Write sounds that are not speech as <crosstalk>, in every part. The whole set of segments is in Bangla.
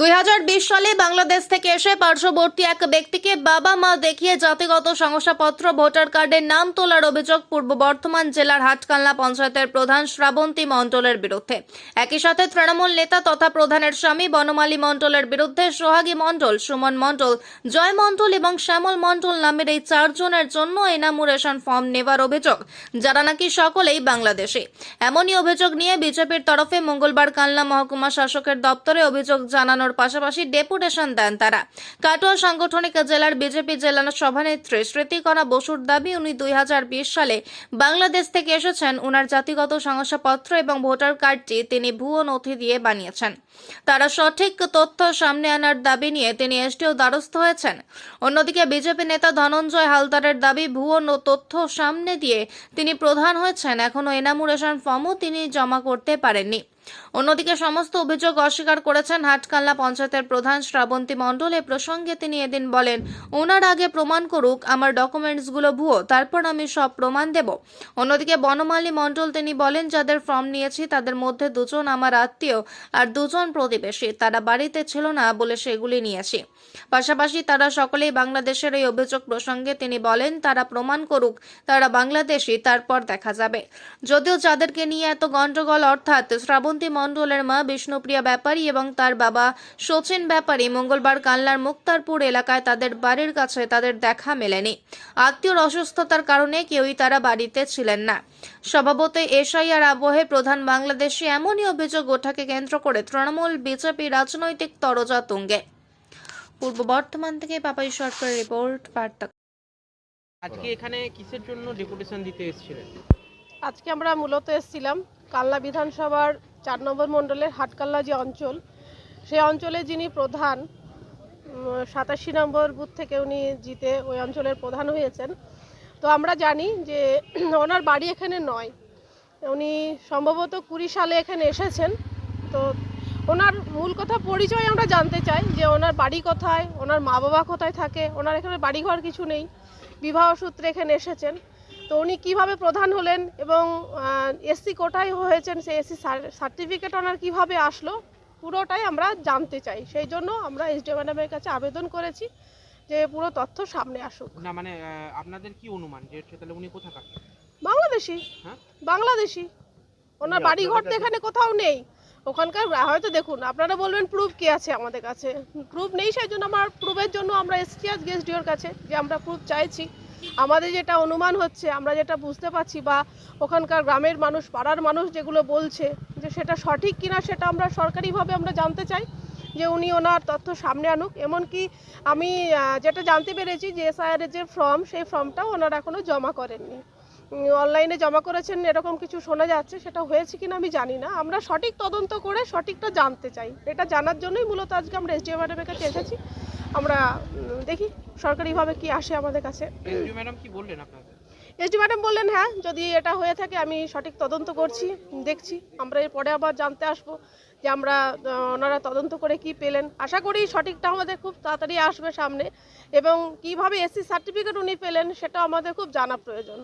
দুই হাজার বিশ সালে বাংলাদেশ থেকে এসে পার্শ্ববর্তী এক ব্যক্তিকে বাবা মা দেখিয়ে জাতিগত শংসাপত্র, ভোটার কার্ডের নাম তোলার অভিযোগ পূর্ব বর্ধমান জেলার হাটকালনা পঞ্চায়েতের প্রধান শ্রাবন্তী মণ্ডলের বিরুদ্ধে। একই সাথে তৃণমূল নেতা তথা প্রধানের স্বামী বনমালী মণ্ডলের বিরুদ্ধে সোহাগী মণ্ডল, সুমন মণ্ডল, জয় মণ্ডল এবং শ্যামল মণ্ডল নামের এই চারজনের জন্য এনামুরেশন ফর্ম নেওয়ার অভিযোগ, যারা নাকি সকলেই বাংলাদেশে। এমনই অভিযোগ নিয়ে বিজেপির তরফে মঙ্গলবার কালনা মহকুমা শাসকের দপ্তরে অভিযোগ জানানোর পাশাপাশি ডেপুটেশন দেন তারা। কাটোয়া সাংগঠনিক জেলার বিজেপি জেলা সভানেত্রী স্মৃতিকণা বসুর দাবি, উনি দু হাজার বিশ সালে বাংলাদেশ থেকে এসেছেন। উনার জাতিগত শংসাপত্র এবং ভোটার কার্ডটি তিনি ভুয়ো নথি দিয়ে বানিয়েছেন। তারা সঠিক তথ্য সামনে আনার দাবি নিয়ে তিনি এসটিও দ্বারস্থ হয়েছেন। অন্যদিকে বিজেপি নেতা ধনঞ্জয় হালদারের দাবি, ভুয়ো তথ্য সামনে দিয়ে তিনি প্রধান হয়েছেন। এখনও এনামুরেশন ফর্মও তিনি জমা করতে পারেননি। অন্যদিকে সমস্ত অভিযোগ অস্বীকার করেছেন হাটকাল্লা পঞ্চায়েতের প্রধান শ্রাবন্তী মণ্ডল। এ প্রসঙ্গে তিনি এদিন বলেন, ওনার আগে প্রমাণ করুক, আমার ডকুমেন্টসগুলো ভুয়ো, তারপর আমি সব প্রমাণ দেব। অন্যদিকে বনমালী মণ্ডল তিনি বলেন, যাদের ফর্ম নিয়েছি, তাদের মধ্যে দুজন আমার আত্মীয় আর দুজন প্রতিবেশী। তারা বাড়িতে ছিল না বলে সেগুলি নিয়েছি। পাশাপাশি তারা সকলেই বাংলাদেশের এই অভিযোগ প্রসঙ্গে তিনি বলেন, তারা প্রমাণ করুক, তারা বাংলাদেশি, তারপর দেখা যাবে। যদিও যাদেরকে নিয়ে এত গন্ডগোল, অর্থাৎ শ্রাবন্তী মণ্ডলের মা বিষ্ণুপ্রিয়া ব্যাপারী এবং তার বাবা সচিন ব্যাপারী মঙ্গলবার কালনার মুক্তারপুর এলাকায় তাদের বাড়ির কাছে তাদের দেখা মেলেনি। আত্মীয়র অসুস্থতার কারণে কেউই তারা বাড়িতে ছিলেন না। স্বভাবতই এশাইয়ার আবহে প্রধান বাংলাদেশে এমনই অভিযোগ ওঠাকে কেন্দ্র করে তৃণমূল বিজেপি রাজনৈতিক তরজা তুঙ্গে। পূর্ব বর্ধমান থেকে পাপাই সরকারের রিপোর্ট বার্তা। আজকে এখানে কিসের জন্য ডেপুটেশন দিতে এসেছিলেন? আজকে আমরা মূলত এসেছিলাম কাল্লা বিধানসভার চার নম্বর মণ্ডলের হাটকাল্লা যে অঞ্চল, সেই অঞ্চলে যিনি প্রধান সাতাশি নম্বর বুথ থেকে উনি জিতে ওই অঞ্চলের প্রধান হয়েছেন। তো আমরা জানি যে <clears throat> ওনার বাড়ি এখানে নয়। উনি সম্ভবত কুড়ি সালে এখানে এসেছেন। তো ওনার মূল কথা পরিচয় আমরা জানতে চাই যে ওনার বাড়ি কোথায়, ওনার মা বাবা কোথায় থাকে, ওনার এখানে বাড়িঘর কিছু নেই। বিবাহ সূত্রে এখানে এসেছেন। তো উনি কীভাবে প্রধান হলেন এবং এসসি কোটায় হয়েছেন সেই এসসি সার্টিফিকেট ওনার কীভাবে আসলো পুরোটাই আমরা জানতে চাই। সেই জন্য আমরা এসডিও ম্যাডামের কাছে আবেদন করেছি যে পুরো তথ্য সামনে আসুক। না মানে আপনাদের কি অনুমান যে তাহলে উনি কোথাকার? বাংলাদেশি। হ্যাঁ? বাংলাদেশি। ওনার বাড়ি ঘর তো এখানে কোথাও নেই। ওখানকার হয়তো দেখুন আপনারা বলবেন প্রুফ কি আছে আমাদের কাছে। প্রুফ নেই সেই জন্য আমার প্রুফের জন্য আমরা এসছি আজ গেস্ট কাছে যে আমরা প্রুফ চাইছি। আমাদের যেটা অনুমান হচ্ছে, আমরা যেটা বুঝতে পারছি বা ওখানকার গ্রামের মানুষ, পাড়ার মানুষ যেগুলো বলছে যে সেটা সঠিক কিনা সেটা আমরা সরকারিভাবে আমরা জানতে চাই যে উনি ওনার তথ্য সামনে আনুক। এমনকি আমি যেটা জানতে পেরেছি যে এসআইআরের যে ফর্ম, সেই ফর্মটাও ওনারা এখনও জমা করেননি। অনলাইনে জমা করেছেন, এরকম কিছু শোনা যাচ্ছে, সেটা হয়েছে কিনা আমি জানি না। আমরা সঠিক তদন্ত করে সঠিকটা জানতে চাই। এটা জানার জন্যই মূলত আজকে আমরা এসডিও ম্যাডামের কাছে এসেছি। আমরা দেখি সরকারিভাবে কি আসে আমাদের কাছে। ম্যাডাম কি বললেন আপনাদের এসডি ম্যাডাম বললেন হ্যাঁ যদি এটা হয়ে থাকে আমি সঠিক তদন্ত করছি দেখছি। আমরা এরপরে আবার জানতে আসব যে আমরা ওনারা তদন্ত করে কি পেলেন। আশা করি সঠিকটা আমাদের খুব তাড়াতাড়ি আসবে সামনে। এবং কীভাবে এসসি সার্টিফিকেট উনি পেলেন সেটা আমাদের খুব জানা প্রয়োজন।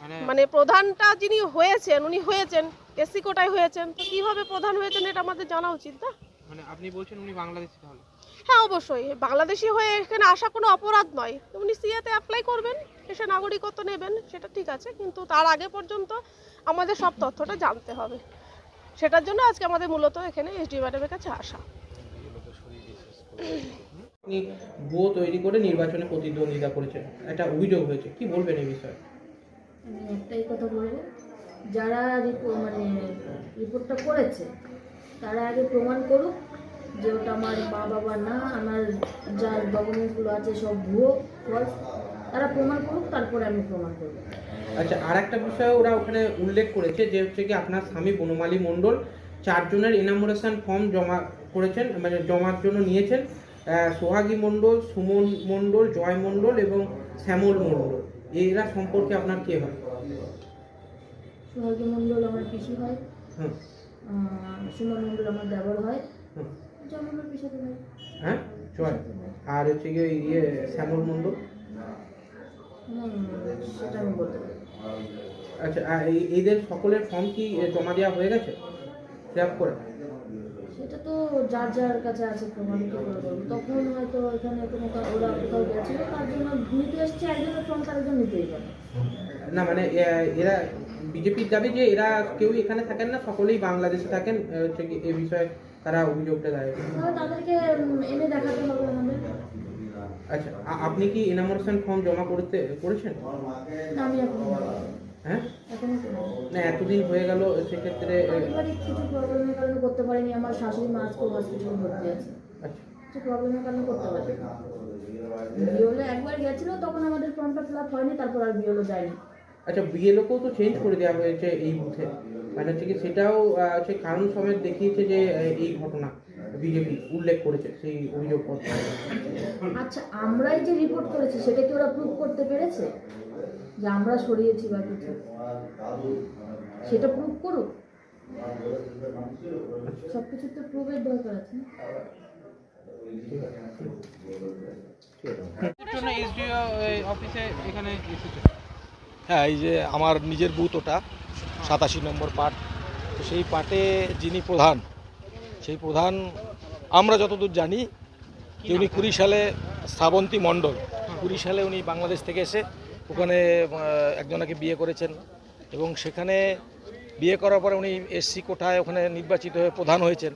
মানে মানে প্রধানটা যিনি হয়েছেন উনি হয়েছেন এসসি কোটায় হয়েছেন তো কীভাবে প্রধান হয়েছেন এটা আমাদের জানা উচিত না? মানে আপনি বলছেন উনি বাংলাদেশি তাহলে? হ্যাঁ অবশ্যই। বাংলাদেশি হয়ে এখানে আসা কোনো অপরাধ নয়। উনি সিএতে অ্যাপ্লাই করবেন এসে নাগরিকত্ব নেবেন সেটা ঠিক আছে। কিন্তু তার আগে পর্যন্ত আমাদের সব তথ্যটা জানতে হবে। সেটার জন্য আজকে আমাদের মূলত এখানে এসডি ম্যাডামের কাছে আসা। উনি ভুয়ো তৈরি করে নির্বাচনে প্রতিদ্বন্দ্বিতা করেছেন। একটা অভিযোগ হয়েছে। কি বলবেন এই বিষয়ে? আমি একটাই কথা বলব। যারা মানে রিপোর্টটা করেছে তারা আগে প্রমাণ করুক যে ওটা আমার মা বাবা না আমার যা ডকুমেন্টসগুলো আছে সব ভুয়ো ফলস তারা প্রমাণ করুক তারপরে আমি প্রমাণ করব। আচ্ছা আর একটা বিষয় ওরা ওখানে উল্লেখ করেছে যে হচ্ছে কি আপনার স্বামী বনমালী মণ্ডল চারজনের ইনামোরেশন ফর্ম জমা করেছেন মানে জমার জন্য নিয়েছেন সোহাগী মণ্ডল সুমন মণ্ডল জয় মণ্ডল এবং শ্যামল মণ্ডল। এরা সম্পর্কে আপনার কে হয়? সোহাগী মণ্ডল আমার পিসি হয় হুম। সুমন আমার দেবর হয়। হ্যাঁ? জয় আর হচ্ছে গিয়ে ইয়ে শ্যামল মণ্ডল হুম, সেটা আমি বলতে পারি। আচ্ছা এদের সকলের ফর্ম কি জমা দেওয়া হয়ে গেছে? ফিল করে? সেটা তো যার যার কাছে আছে প্রমাণ কি করে তখন হয়তো এখানে কোনো ওরা কোথাও গেছিল তার জন্য নিতে এসছে একজনের ফর্ম তার একজন নিতেই পারে। না মানে এরা বিজেপির দাবি যে এরা কেউ এখানে থাকেন না সকলেই বাংলাদেশে থাকেন এ বিষয়ে তারা অভিযোগটা দায়ের করেছে। তাহলে তাদেরকে এনে দেখাতে হবে আমাদের। আচ্ছা আপনি কি এনামোরেশন ফর্ম জমা করতে করেছেন? হ্যাঁ? না এতদিন হয়ে গেল সেক্ষেত্রে কিছু প্রবলেমের কারণে করতে পারিনি আমার শাশুড়ি মা আজকে হসপিটালে ভর্তি আছে। আচ্ছা। কিছু প্রবলেমের কারণে করতে পারিনি। বিওলে একবার গেছিল তখন আমাদের ফর্মটা ফিল আপ হয়নি তারপর আর বিওলে যায়নি। আচ্ছা বিএলওকেও তো চেঞ্জ করে দেওয়া হয়েছে এই বুথে মানে হচ্ছে কি সেটাও হচ্ছে কারণ সমেত দেখিয়েছে যে এই ঘটনা বিজেপি উল্লেখ করেছে সেই অভিযোগপত্র আচ্ছা আমরাই যে রিপোর্ট করেছি সেটা কি ওরা প্রুভ করতে পেরেছে? যে আমরা সরিয়েছি বা কিছু? সেটা প্রুভ করুক? সব কিছুর তো প্রুফের দরকার আছে এসডিও অফিসে এখানে এসেছে। হ্যাঁ এই যে আমার নিজের বুথ ওটা, সাতাশি নম্বর পার্ট। তো সেই পার্টে যিনি প্রধান, সেই প্রধান আমরা যতদূর জানি, যে উনি কুড়ি সালে শ্রাবন্তী মণ্ডল, কুড়ি সালে উনি বাংলাদেশ থেকে এসে ওখানে একজনাকে বিয়ে করেছেন। এবং সেখানে বিয়ে করার পরে উনি এসসি কোঠায় ওখানে নির্বাচিত হয়ে প্রধান হয়েছেন।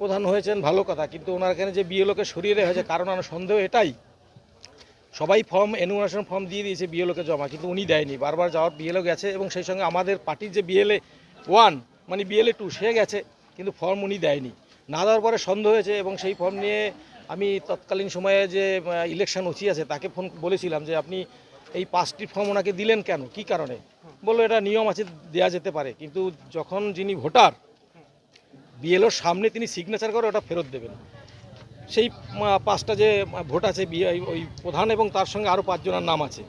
প্রধান হয়েছেন ভালো কথা, কিন্তু ওনার এখানে যে বিয়ে লোকে সরিয়ে দেওয়া হয়েছে, কারণ আমার সন্দেহ এটাই সবাই ফর্ম এনুমারেশন ফর্ম দিয়ে দিয়েছে বিএলওকে জমা, কিন্তু উনি দেয়নি। বারবার যাওয়ার বিএলও গেছে এবং সেই সঙ্গে আমাদের পার্টির যে বিএলএ ওয়ান মানে বিএলএ টু সে গেছে, কিন্তু ফর্ম উনি দেয়নি। না দেওয়ার পরে সন্দেহ হয়েছে এবং সেই ফর্ম নিয়ে আমি তৎকালীন সময়ে যে ইলেকশন ওসি আছে, তাকে ফোন বলেছিলাম যে, আপনি এই পাঁচটি ফর্ম ওনাকে দিলেন কেন? কি কারণে? বলল, এটা নিয়ম আছে দেওয়া যেতে পারে। কিন্তু যখন যিনি ভোটার বিএলওর সামনে তিনি সিগনেচার করে ওটা ফেরত দেবেন। সেই পাঁচটা যে ভোট আছে ওই- প্রধান এবং তার সঙ্গে আরও পাঁচজনের নাম আছে।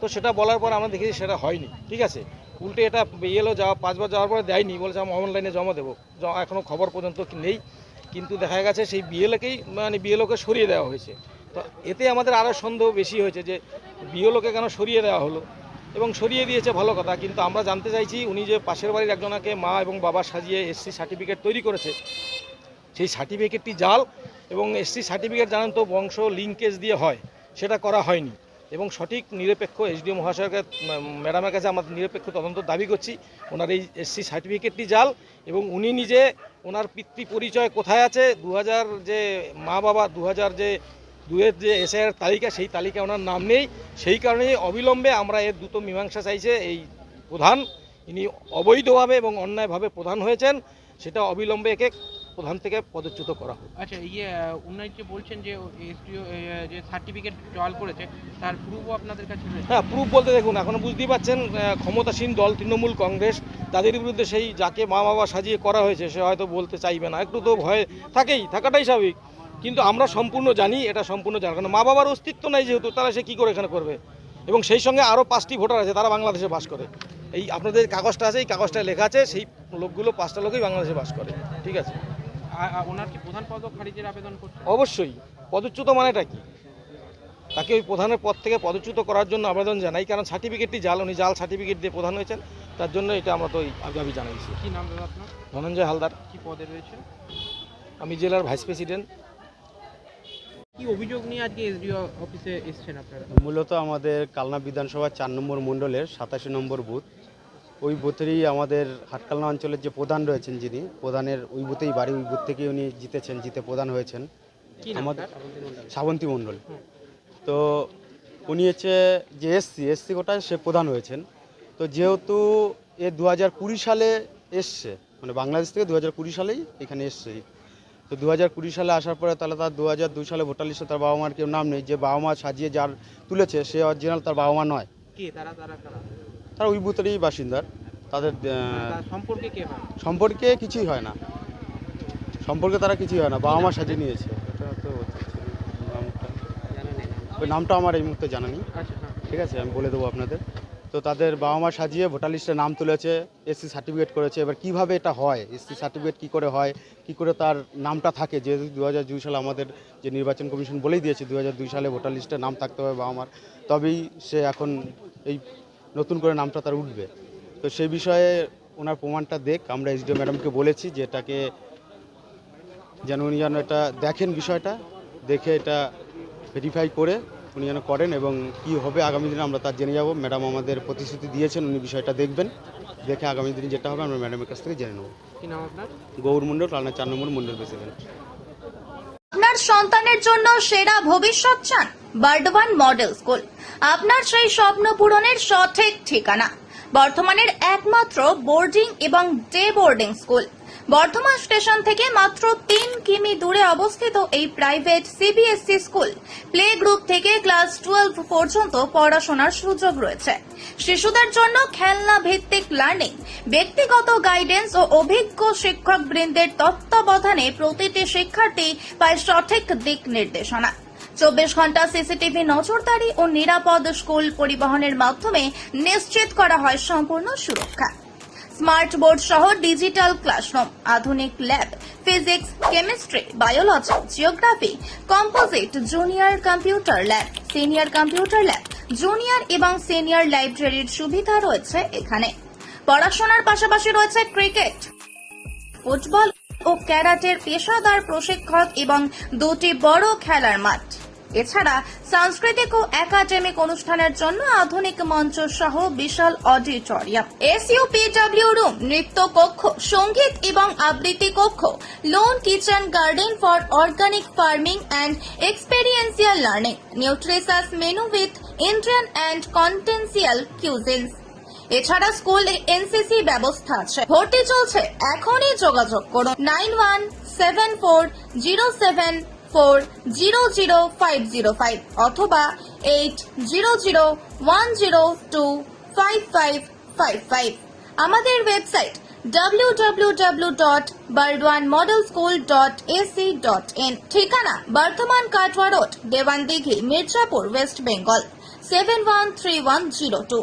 তো সেটা বলার পর আমরা দেখেছি সেটা হয়নি, ঠিক আছে? উল্টে এটা বিএলও যাওয়া, পাঁচবার যাওয়ার পরে দেয়নি, বলেছে আমি অনলাইনে জমা দেবো। এখনও খবর পর্যন্ত নেই, কিন্তু দেখা গেছে সেই বিএলওকেই মানে বিএলওকে সরিয়ে দেওয়া হয়েছে। তো এতে আমাদের আরও সন্দেহ বেশি হয়েছে যে, বিএলওকে কেন সরিয়ে দেওয়া হলো? এবং সরিয়ে দিয়েছে ভালো কথা, কিন্তু আমরা জানতে চাইছি উনি যে পাশের বাড়ির একজনাকে মা এবং বাবা সাজিয়ে এসসি সার্টিফিকেট তৈরি করেছে। সেই সার্টিফিকেটটি জাল এবং এসসি সার্টিফিকেট জানেন তো, বংশ লিঙ্কেজ দিয়ে হয়, সেটা করা হয়নি। এবং সঠিক নিরপেক্ষ এসডিও মহাশয়কে ম্যাডামের কাছে আমরা নিরপেক্ষ তদন্ত দাবি করছি, ওনার এই এসসি সার্টিফিকেটটি জাল, এবং উনি নিজে ওনার পিতৃ পরিচয় কোথায় আছে দু হাজার যে মা বাবা দু হাজার যে দুয়ের যে এসআইয়ের তালিকা, সেই তালিকা ওনার নাম নেই। সেই কারণে অবিলম্বে আমরা এর দ্রুত মীমাংসা চাইছে এই প্রধান। ইনি অবৈধভাবে এবং অন্যায়ভাবে প্রধান হয়েছেন, সেটা অবিলম্বে একে প্রধান থেকে পদচ্যুত করা হোক। আচ্ছা ইয়ে উনি যে বলছেন যে এসডিও যে সার্টিফিকেট জল করেছে তার প্রুফও আপনাদের কাছে রয়েছে? হ্যাঁ প্রুফ বলতে দেখুন এখন বুঝতেই পারছেন ক্ষমতাসীন দল তৃণমূল কংগ্রেস তাদের বিরুদ্ধে সেই যাকে মা বাবা সাজিয়ে করা হয়েছে সে হয়তো বলতে চাইবে না। একটু তো ভয় থাকেই থাকাটাই স্বাভাবিক। কিন্তু আমরা সম্পূর্ণ জানি এটা সম্পূর্ণ জানি কারণ। মা বাবার অস্তিত্ব নাই যেহেতু তারা সে কী করে এখানে করবে? এবং সেই সঙ্গে আরও পাঁচটি ভোটার আছে তারা বাংলাদেশে বাস করে। এই আপনাদের কাগজটা আছে এই কাগজটায় লেখা আছে সেই লোকগুলো পাঁচটা লোকই বাংলাদেশে বাস করে। ঠিক আছে? ওনার কি প্রধান খারিজের আবেদন করছে অবশ্যই। পদচ্যুত মানেটা কি? তাকে ওই প্রধানের পদ থেকে পদচ্যুত করার জন্য আবেদন জানাই কারণ সার্টিফিকেটটি জাল উনি জাল সার্টিফিকেট দিয়ে প্রধান হয়েছেন তার জন্য এটা আমরা তো ওই দাবি জানাইছি কি নাম দাদা আপনার? ধনঞ্জয় হালদার। কি পদে রয়েছে আমি জেলার ভাইস প্রেসিডেন্ট। কি অভিযোগ নিয়ে আজকে এসডিও অফিসে এসেছেন আপনারা? মূলত আমাদের কালনা বিধানসভা চার নম্বর মণ্ডলের সাতাশি নম্বর বুথ। ওই বুথেরই আমাদের হাটকালনা অঞ্চলের যে প্রধান রয়েছেন যিনি প্রধানের ওই বুথেই বাড়ি ওই বুথ থেকেই উনি জিতেছেন জিতে প্রধান হয়েছেন। আমাদের-? শ্রাবন্তী মণ্ডল। তো উনি হচ্ছে যে এসসি এসসি কোটায় সে প্রধান হয়েছেন। তো যেহেতু এ দু হাজার কুড়ি সালে এসছে মানে বাংলাদেশ থেকে দু হাজার কুড়ি সালেই এখানে এসছে। তো দু হাজার কুড়ি সালে আসার পরে তাহলে তার দু হাজার দুই সালে ভোটার লিস্টে তার বাবা মার কেউ নাম নেই। যে বাবা মা সাজিয়ে যার তুলেছে সে অরিজিনাল তার বাবা মা নয়। কে? তারা তারা। তারা ওই বুথেরই বাসিন্দার তাদের সম্পর্কে কে হয় সম্পর্কে কিছুই হয় না। সম্পর্কে তারা কিছুই হয় না বাবা মা সাজিয়ে নিয়েছে। ওই নামটা আমার এই মুহূর্তে জানা নেই। আচ্ছা হ্যাঁ। ঠিক আছে আমি বলে দেবো আপনাদের। তো তাদের বাবা মা সাজিয়ে ভোটার লিস্টে নাম তুলেছে এসসি সার্টিফিকেট করেছে। এবার কীভাবে এটা হয়? এসসি সার্টিফিকেট কি করে হয়? কি করে তার নামটা থাকে? যেহেতু দু হাজার দুই সালে আমাদের যে নির্বাচন কমিশন বলেই দিয়েছে দু হাজার দুই সালে ভোটার লিস্টে নাম থাকতে হবে বাবা মার। তবেই সে এখন এই নতুন করে নামটা তার উঠবে। তো সেই বিষয়ে ওনার প্রমাণটা দেখ আমরা এসডিও ম্যাডামকে বলেছি যে এটাকে যেন উনি যেন এটা দেখেন বিষয়টা দেখে এটা ভেরিফাই করে উনি যেন করেন এবং কি হবে আগামী দিনে আমরা তার জেনে যাব। ম্যাডাম আমাদের প্রতিশ্রুতি দিয়েছেন উনি বিষয়টা দেখবেন দেখে আগামী দিনে যেটা হবে আমরা ম্যাডামের কাছ থেকে জেনে নেব। কি নাম আপনার? গৌর মণ্ডল রান্না চার নম্বর মণ্ডল প্রেসিডেন্ট। আপনার সন্তানের জন্য সেরা ভবিষ্যৎ চান, বার্ডওয়ান মডেল স্কুল। আপনার সেই স্বপ্ন পূরণের সঠিক ঠিকানা। বর্তমানের একমাত্র বোর্ডিং এবং day boarding school. Bardhaman station থেকে মাত্র তিন কিমি দূরে অবস্থিত এই private CBSE school, play group থেকে ক্লাস টুয়েলভ পর্যন্ত পড়াশোনার সুযোগ রয়েছে। শিশুদের জন্য খেলনা ভিত্তিক লার্নিং, ব্যক্তিগত গাইডেন্স ও অভিজ্ঞ শিক্ষক বৃন্দের তত্ত্বাবধানে প্রতিটি শিক্ষার্থী পায় সঠিক দিক নির্দেশনা। চব্বিশ ঘণ্টা সিসিটিভি নজরদারি ও নিরাপদ স্কুল পরিবহনের মাধ্যমে নিশ্চিত করা হয় সম্পূর্ণ সুরক্ষা। স্মার্ট বোর্ড সহ ডিজিটাল ক্লাসরুম, আধুনিক lab, physics, chemistry, biology, geography, composite, junior computer lab, senior computer lab, junior এবং সিনিয়র লাইব্রেরির সুবিধা রয়েছে এখানে। পড়াশোনার পাশাপাশি রয়েছে ক্রিকেট, ফুটবল ও ক্যারাটের পেশাদার প্রশিক্ষক এবং দুটি বড় খেলার মাঠ। এছাড়া সাংস্কৃতিক ও একাডেমিক অনুষ্ঠানের জন্য আধুনিক মঞ্চ সহ বিশাল অডিটোরিয়াম। এসইউপিডব্লিউ রুম নৃত্য কক্ষ, সংগীত এবং আবৃত্তি কক্ষ lawn kitchen garden for organic farming and experiential learning nutritious menu with Indian and contextual cuisines এছাড়া স্কুল এনসিসি ব্যবস্থা আছে। ভর্তি চলছে। এখনই যোগাযোগ করুন। Nine one seven four zero seven four zero zero five zero five অথবা eight zero zero one zero two five five five five. আমাদের ওয়েবসাইট www.bardwanmodelschool.ac.in ঠিকানা Bardhaman Katwa road Dewandighi Mirzapur, west Bengal, seven one three one zero two.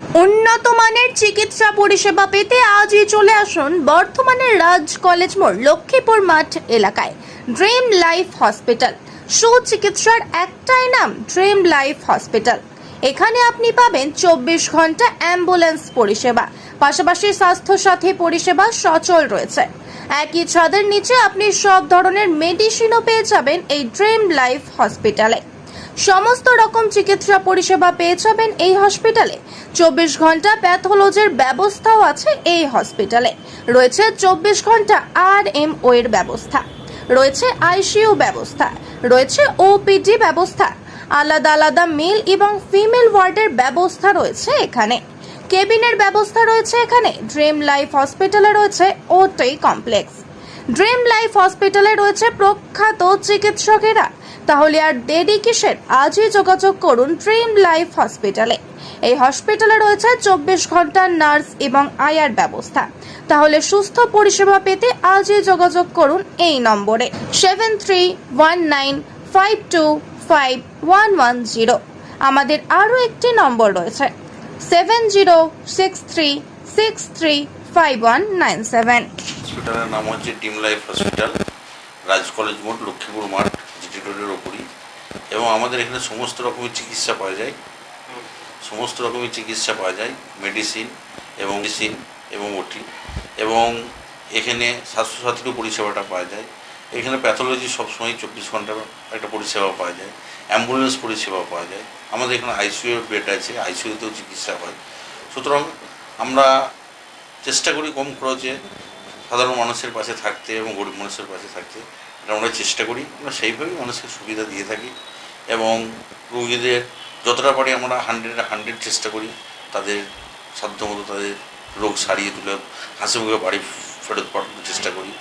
উন্নত মানের চিকিৎসা পরিষেবা পেতে আজই চলে আসুন বর্তমানের রাজ কলেজ মোড় লক্ষ্মীপুর মাঠ এলাকায়, ড্রিম লাইফ হসপিটাল। সুচিকিৎসার একটাই নাম, ড্রিম লাইফ হসপিটাল। এখানে আপনি পাবেন চব্বিশ ঘণ্টা অ্যাম্বুলেন্স পরিষেবা। পাশাপাশি স্বাস্থ্য সাথী পরিষেবা সচল রয়েছে। একই ছাদের নিচে আপনি সব ধরনের মেডিসিনও পেয়ে যাবেন এই ড্রিম লাইফ হসপিটালে। সমস্ত রকম চিকিৎসা পরিষেবা পেয়ে যাবেন এই হসপিটালে। চব্বিশ ঘণ্টা প্যাথোলজির ব্যবস্থাও আছে এই হসপিটালে। রয়েছে চব্বিশ ঘণ্টা আর এম ও এর ব্যবস্থা। রয়েছে আইসিইউ ব্যবস্থা। রয়েছে ওপিডি ব্যবস্থা। আলাদা আলাদা মেল এবং ফিমেল ওয়ার্ডের ব্যবস্থা রয়েছে এখানে। কেবিনের ব্যবস্থা রয়েছে এখানে। ড্রিম লাইফ হসপিটালে রয়েছে ওটাই কমপ্লেক্স। ড্রিম লাইফ হসপিটালে রয়েছে প্রখ্যাত চিকিৎসকেরা। তাহলে আর দেরি কিসের? আজই যোগাযোগ করুন ড্রিম লাইফ হসপিটালে এই হসপিটালে রয়েছে চব্বিশ ঘণ্টা নার্স এবং আয়ার ব্যবস্থা। তাহলে সুস্থ পরিষেবা পেতে আজই যোগাযোগ করুন এই নম্বরে। Seven three one nine five two five one one zero আমাদের আরও একটি নম্বর রয়েছে। Seven zero six three six three five one nine seven হসপিটালের নাম হচ্ছে team life hospital Raj college মোড়, লক্ষ্মীপুর মাঠ। রোডের ওপরই। এবং আমাদের এখানে সমস্ত রকমের চিকিৎসা পাওয়া যায়। সমস্ত রকমের চিকিৎসা পাওয়া যায়। মেডিসিন এবং মেডিসিন এবং ওটি। এবং এখানে স্বাস্থ্যসাথীরও পরিষেবাটা পাওয়া যায়। এখানে প্যাথোলজি সবসময় চব্বিশ ঘণ্টার একটা পরিষেবা পাওয়া যায়। অ্যাম্বুলেন্স পরিষেবা পাওয়া যায়। আমাদের এখানে আইসিইউ বেড আছে, আইসিইউতেও চিকিৎসা হয়। সুতরাং আমরা চেষ্টা করি কম খরচে সাধারণ মানুষের পাশে থাকতে এবং গরিব মানুষের পাশে থাকতে। আমরা চেষ্টা করি, আমরা সেইভাবেই মানুষকে সুবিধা দিয়ে থাকি এবং রুগীদের যতটা পারি আমরা হান্ড্রেড হান্ড্রেড চেষ্টা করি তাদের সাধ্যমতো তাদের রোগ সারিয়ে তুলে, হাসি মুখে বাড়ি ফেরত পাঠানোর চেষ্টা করি।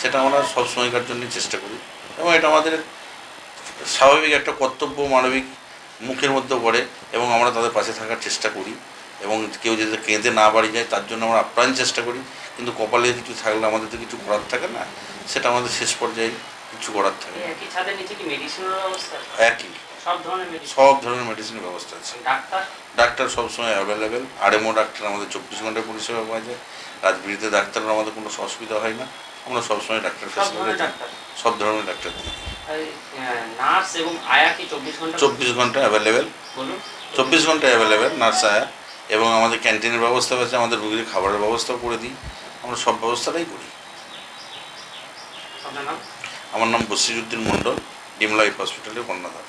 সেটা আমরা সব সময়কার জন্য চেষ্টা করি এবং এটা আমাদের স্বাভাবিক একটা কর্তব্য মানবিক মুখের মধ্যে পড়ে এবং আমরা তাদের পাশে থাকার চেষ্টা করি এবং কেউ যদি কেঁদে না বাড়ি যায় তার জন্য আমরা আপ্রাণ চেষ্টা করি। কিন্তু কপালে কিছু থাকলে, আমাদের তো কিছু করার থাকে না। সেটা আমাদের শেষ পর্যায়ে কিছু করার থাকে। একই সব ধরনের মেডিসিন মেডিসিনের ব্যবস্থা আছে। ডাক্তার? সবসময় অ্যাভেলেবেল আরএমও ডাক্তার আমাদের চব্বিশ ঘণ্টা পরিষেবা পাওয়া যায়। রাজবিড়িতে ডাক্তারের আমাদের কোনো অসুবিধা হয় না। আমরা সবসময় ডাক্তার সব ধরনের ফেসিলিটি ডাক্তার? সব ধরনের ডাক্তার দিই নার্স এবং আয়া কি চব্বিশ ঘণ্টা? চব্বিশ ঘণ্টা অ্যাভেলেবেল চব্বিশ ঘণ্টা অ্যাভেলেবেল নার্স আয়া। এবং আমাদের ক্যান্টিনের ব্যবস্থা আছে আমাদের রুগীর খাবারের ব্যবস্থাও করে দিই। আমরা সব ব্যবস্থাটাই করি। আমার নাম বসিরুদ্দিন মন্ডল ডিম লাইফ হসপিটালের কর্ণধার।